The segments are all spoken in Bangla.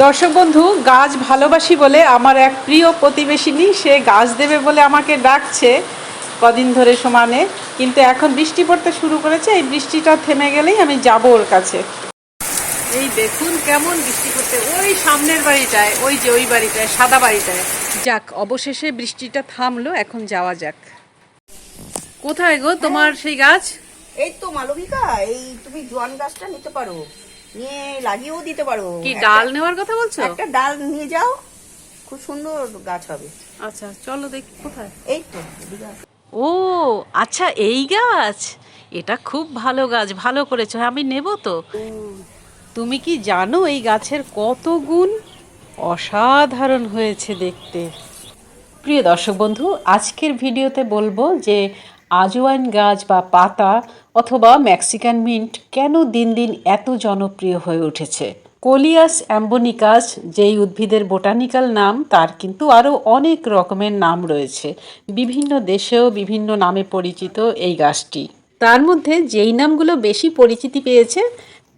দর্শক বন্ধু, গাছ ভালোবাসি বলে আমার এক প্রিয় প্রতিবেশিনী, সে গাছ দেবে বলে আমাকে ডাকছে কদিন ধরে সমানে। কিন্তু এখন বৃষ্টি পড়তে শুরু করেছে, এই বৃষ্টিটা থেমে গেলেই আমি যাব ওর কাছে। এই দেখুন কেমন বৃষ্টি পড়তে ওই সামনের বাড়িটায়, ওই যে ওই বাড়িটায়, সাদা বাড়িটায়। যাক, অবশেষে বৃষ্টিটা থামলো, এখন যাওয়া যাক। কোথায় গো তোমার সেই গাছ? এই তো মালবিকা, এই তুমি জোয়ান গাছটা নিতে পারো। নিয়ে লাগিয়েও দিতে পারো। কি ডাল নেওয়ার কথা বলছো? একটা ডাল নিয়ে যাও খুব সুন্দর গাছ হবে। আচ্ছা চলো দেখি কোথায়। এই তো ও আচ্ছা এই গাছ? এটা খুব ভালো গাছ ভালো করেছ। আমি নেব তো। তুমি কি জানো এই গাছের কত গুণ? অসাধারণ হয়েছে দেখতে। প্রিয় দর্শক বন্ধু আজকের ভিডিওতে বলব যে আজওয়াইন গাছ বা পাতা অথবা মেক্সিকান মিন্ট কেন দিন দিন এত জনপ্রিয় হয়ে উঠেছে? কোলিয়াস অ্যাম্বোনিকাস, যেই উদ্ভিদের বোটানিক্যাল নাম, তার কিন্তু আরও অনেক রকমের নাম রয়েছে। বিভিন্ন দেশেও বিভিন্ন নামে পরিচিত এই গাছটি। তার মধ্যে যেই নামগুলো বেশি পরিচিতি পেয়েছে,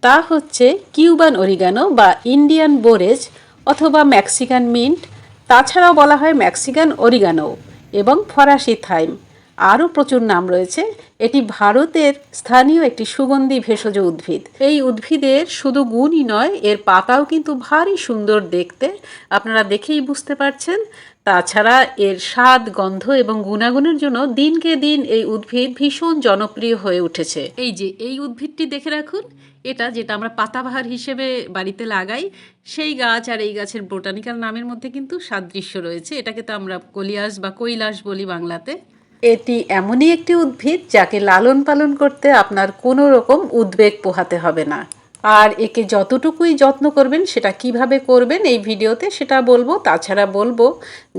তা হচ্ছে কিউবান অরিগানো বা ইন্ডিয়ান বোরেজ অথবা মেক্সিকান মিন্ট। তাছাড়াও বলা হয় মেক্সিকান অরিগানো এবং ফরাসি থাইম। আরও প্রচুর নাম রয়েছে। এটি ভারতের স্থানীয় একটি সুগন্ধি ভেষজ উদ্ভিদ। এই উদ্ভিদের শুধু গুণই নয়, এর পাতাও কিন্তু ভারী সুন্দর দেখতে। আপনারা দেখেই বুঝতে পারছেন। তাছাড়া এর স্বাদ, গন্ধ এবং গুণাগুণের জন্য দিনকে দিন এই উদ্ভিদ ভীষণ জনপ্রিয় হয়ে উঠেছে। এই যে, এই উদ্ভিদটি দেখে রাখুন। এটা যেটা আমরা পাতাবাহার হিসেবে বাড়িতে লাগাই, সেই গাছ আর এই গাছের বোটানিক্যাল নামের মধ্যে কিন্তু সাদৃশ্য রয়েছে। এটাকে তো আমরা কলিয়াস বা কৈলাস বলি বাংলাতে। এটি এমনই একটি উদ্ভিদ যাকে লালন পালন করতে আপনার কোনো রকম উদ্বেগ পোহাতে হবে না। আর একে যতটুকুই যত্ন করবেন, সেটা কীভাবে করবেন এই ভিডিওতে সেটা বলব। তাছাড়া বলব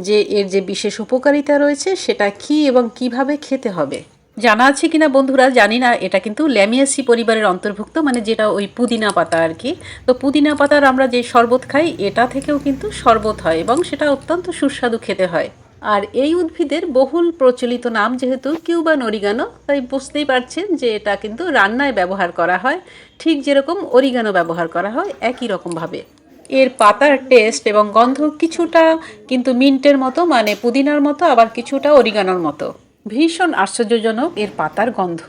যে এর যে বিশেষ উপকারিতা রয়েছে, সেটা কি এবং কীভাবে খেতে হবে। জানা আছে কিনা বন্ধুরা, জানি না। এটা কিন্তু ল্যামিয়াসি পরিবারের অন্তর্ভুক্ত মানে যেটা ওই পুদিনা পাতা আর কি। তো পুদিনা পাতার আমরা যে শরবত খাই, এটা থেকেও কিন্তু শরবত হয় এবং সেটা অত্যন্ত সুস্বাদু খেতে হয়। আর এই উদ্ভিদের বহুল প্রচলিত নাম যেহেতু কিউবান অরিগানো, তাই বুঝতেই পারছেন যে এটা কিন্তু রান্নায় ব্যবহার করা হয়। ঠিক যেরকম অরিগানো ব্যবহার করা হয়, একই রকমভাবে। এর পাতার টেস্ট এবং গন্ধ কিছুটা কিন্তু মিন্টের মতো মানে পুদিনার মতো, আবার কিছুটা অরিগানোর মতো। ভীষণ আশ্চর্যজনক এর পাতার গন্ধ।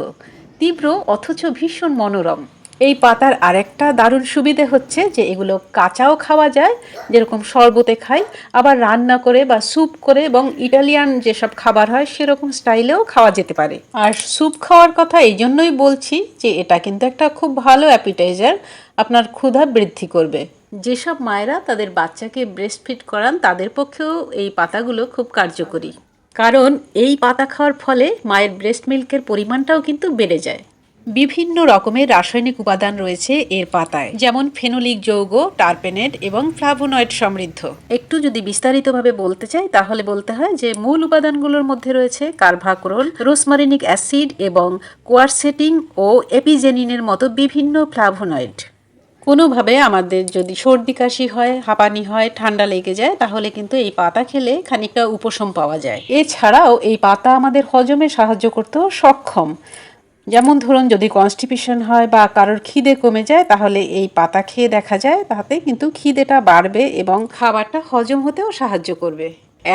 তীব্র অথচ ভীষণ মনোরম। এই পাতার আরেকটা দারুণ সুবিধে হচ্ছে যে এগুলো কাঁচাও খাওয়া যায়, যেরকম শরবতে খাই, আবার রান্না করে বা স্যুপ করে এবং ইটালিয়ান যেসব খাবার হয় সেরকম স্টাইলেও খাওয়া যেতে পারে। আর স্যুপ খাওয়ার কথা এই জন্যই বলছি যে এটা কিন্তু একটা খুব ভালো অ্যাপিটাইজার, আপনার ক্ষুধা বৃদ্ধি করবে। যেসব মায়েরা তাদের বাচ্চাকে ব্রেস্ট ফিট করান, তাদের পক্ষেও এই পাতাগুলো খুব কার্যকরী। কারণ এই পাতা খাওয়ার ফলে মায়ের ব্রেস্ট মিল্কের পরিমাণটাও কিন্তু বেড়ে যায়। বিভিন্ন রকমের রাসায়নিক উপাদান রয়েছে এর পাতায়, যেমন ফেনোলিক যৌগ, টারপেনেট এবং ফ্লাভোনয়েড সমৃদ্ধ। একটু যদি বিস্তারিতভাবে বলতে চাই, তাহলে বলতে হয় যে মূল উপাদানগুলোর মধ্যে রয়েছে কার্ভাক্রোল, রোসমারিনিক অ্যাসিড এবং কোয়ারসেটিং ও এপিজেনিনের মতো বিভিন্ন ফ্লাভোনয়েড। কোনোভাবে আমাদের যদি সর্দি, কাশি হয়, হাঁপানি হয়, ঠান্ডা লেগে যায়, তাহলে কিন্তু এই পাতা খেলে খানিকটা উপশম পাওয়া যায়। এছাড়াও এই পাতা আমাদের হজমে সাহায্য করতেও সক্ষম। যেমন ধরুন যদি কনস্টিপেশন হয় বা কারোর খিদে কমে যায়, তাহলে এই পাতা খেয়ে দেখা যায়। তাতে কিন্তু খিদেটা বাড়বে এবং খাবারটা হজম হতেও সাহায্য করবে।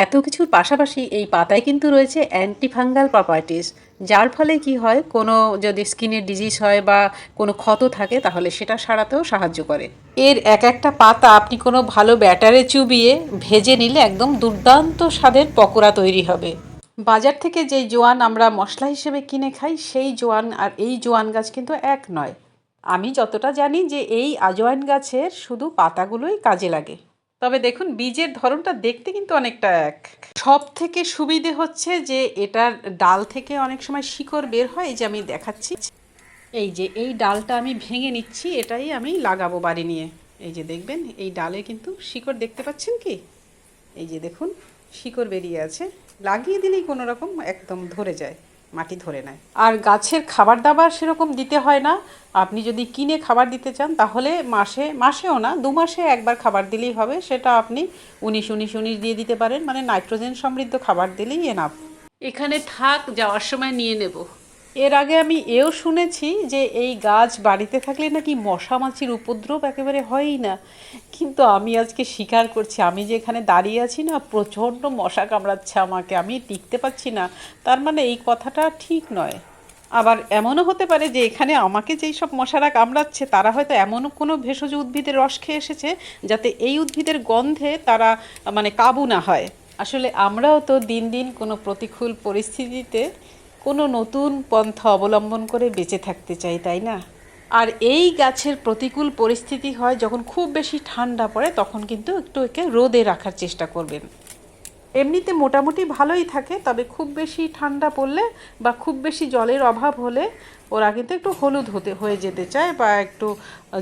এত কিছুর পাশাপাশি এই পাতায় কিন্তু রয়েছে অ্যান্টিফাঙ্গাল প্রপার্টিস যার ফলে কি হয়, কোনো যদি স্কিনের ডিজিজ হয় বা কোনো ক্ষত থাকে, তাহলে সেটা সারাতেও সাহায্য করে। এর এক একটা পাতা আপনি কোনো ভালো ব্যাটারে চুবিয়ে ভেজে নিলে একদম দুর্দান্ত স্বাদের পকোড়া তৈরি হবে। বাজার থেকে যে জোয়ান আমরা মশলা হিসেবে কিনে খাই, সেই জোয়ান আর এই জোয়ান গাছ কিন্তু এক নয়। আমি যতটা জানি যে এই আজওয়াইন গাছের শুধু পাতাগুলোই কাজে লাগে। তবে দেখুন, বীজের ধরনটা দেখতে কিন্তু অনেকটা এক। সব থেকে সুবিধে হচ্ছে যে এটার ডাল থেকে অনেক সময় শিকড় বের হয়, এই যে আমি দেখাচ্ছি। এই যে এই ডালটা আমি ভেঙে নিচ্ছি, এটাই আমি লাগাবো বাড়ি নিয়ে। এই যে দেখবেন, এই ডালে কিন্তু শিকড় দেখতে পাচ্ছেন কি? এই যে দেখুন শিকড় বেরিয়ে আছে লাগিয়ে দিলেই কোনো রকম একদম ধরে যায় মাটি ধরে নেয়। আর গাছের খাবার দাবার সেরকম দিতে হয় না। আপনি যদি কিনে খাবার দিতে চান তাহলে মাসে মাসেও না দু মাসে একবার খাবার দিলেই হবে সেটা আপনি উনিশ উনিশ উনিশ দিয়ে দিতে পারেন। মানে নাইট্রোজেন সমৃদ্ধ খাবার দিলেই এনাফ এখানে থাক যাওয়ার সময় নিয়ে নেব। এর আগে আমি এও শুনেছি যে এই গাছ বাড়িতে থাকলে নাকি মশা মাছির উপদ্রব একেবারে হয়ই না। কিন্তু আমি আজকে স্বীকার করছি, আমি যে এখানে দাঁড়িয়ে আছি না, প্রচণ্ড মশা কামড়াচ্ছে আমাকে, আমি টিকতে পারছি না। তার মানে এই কথাটা ঠিক নয়। আবার এমনও হতে পারে যে এখানে আমাকে যেই সব মশারা কামড়াচ্ছে, তারা হয়তো এমনও কোনো ভেষজ উদ্ভিদের রস খেয়ে এসেছে যাতে এই উদ্ভিদের গন্ধে তারা মানে কাবু না হয়। আসলে আমরাও তো দিন দিন কোনো প্রতিকূল পরিস্থিতিতে কোনো নতুন পন্থা অবলম্বন করে বেঁচে থাকতে চাই, তাই না? আর এই গাছের প্রতিকূল পরিস্থিতি হয় যখন খুব বেশি ঠান্ডা পড়ে, তখন কিন্তু একটু একে রোদে রাখার চেষ্টা করবেন। এমনিতে মোটামুটি ভালোই থাকে, তবে খুব বেশি ঠান্ডা পড়লে বা খুব বেশি জলের অভাব হলে ওরা কিন্তু একটু হলুদ হতে, হয়ে যেতে চায় বা একটু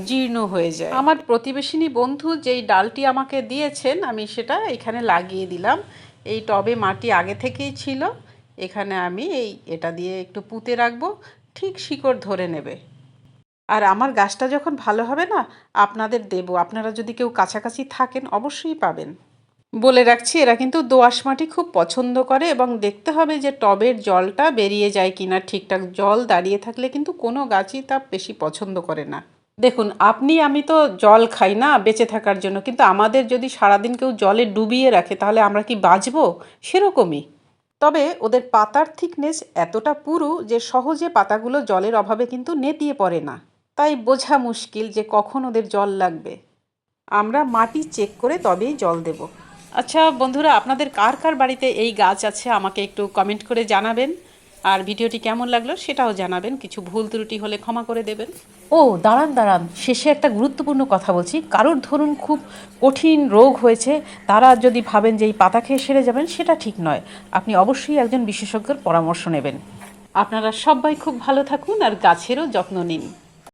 জীর্ণ হয়ে যায়। আমার প্রতিবেশিনী বন্ধু যেই ডালটি আমাকে দিয়েছেন, আমি সেটা এখানে লাগিয়ে দিলাম। এই টবে মাটি আগে থেকেই ছিল। এখানে আমি এই এটা দিয়ে একটু পুঁতে রাখব, ঠিক শিকড় ধরে নেবে। আর আমার গাছটা যখন ভালো হবে না, আপনাদের দেব। আপনারা যদি কেউ কাছাকাছি থাকেন, অবশ্যই পাবেন। বলে রাখছি, এরা কিন্তু দোআঁশ মাটি খুব পছন্দ করে এবং দেখতে হবে যে টবের জলটা বেরিয়ে যায় কিনা। ঠিকঠাক জল দাঁড়িয়ে থাকলে কিন্তু কোনো গাছই তা বেশি পছন্দ করে না। দেখুন, আপনি, আমি তো জল খাই না বেঁচে থাকার জন্য। কিন্তু আমাদের যদি সারাদিন কেউ জলে ডুবিয়ে রাখে, তাহলে আমরা কি বাঁচবো? সেরকমই। তবে ওদের পাতার থিকনেস এতটা পুরু যে সহজে পাতাগুলো জলের অভাবে কিন্তু নেতিয়ে পড়ে না। তাই বোঝা মুশকিল যে কখন ওদের জল লাগবে। আমরা মাটি চেক করে তবেই জল দেব। আচ্ছা বন্ধুরা, আপনাদের কার কার বাড়িতে এই গাছ আছে আমাকে একটু কমেন্ট করে জানাবেন। আর ভিডিওটি কেমন লাগল সেটাও জানাবেন। কিছু ভুল ত্রুটি হলে ক্ষমা করে দেবেন। ও, দাঁড়ান দাঁড়ান। শেষে একটা গুরুত্বপূর্ণ কথা বলছি। কারোর ধরুন খুব কঠিন রোগ হয়েছে, তারা যদি ভাবেন যে এই পাতা খেয়ে সেরে যাবেন, সেটা ঠিক নয়। আপনি অবশ্যই একজন বিশেষজ্ঞের পরামর্শ নেবেন। আপনারা সবাই খুব ভালো থাকুন আর গাছেরও যত্ন নিন।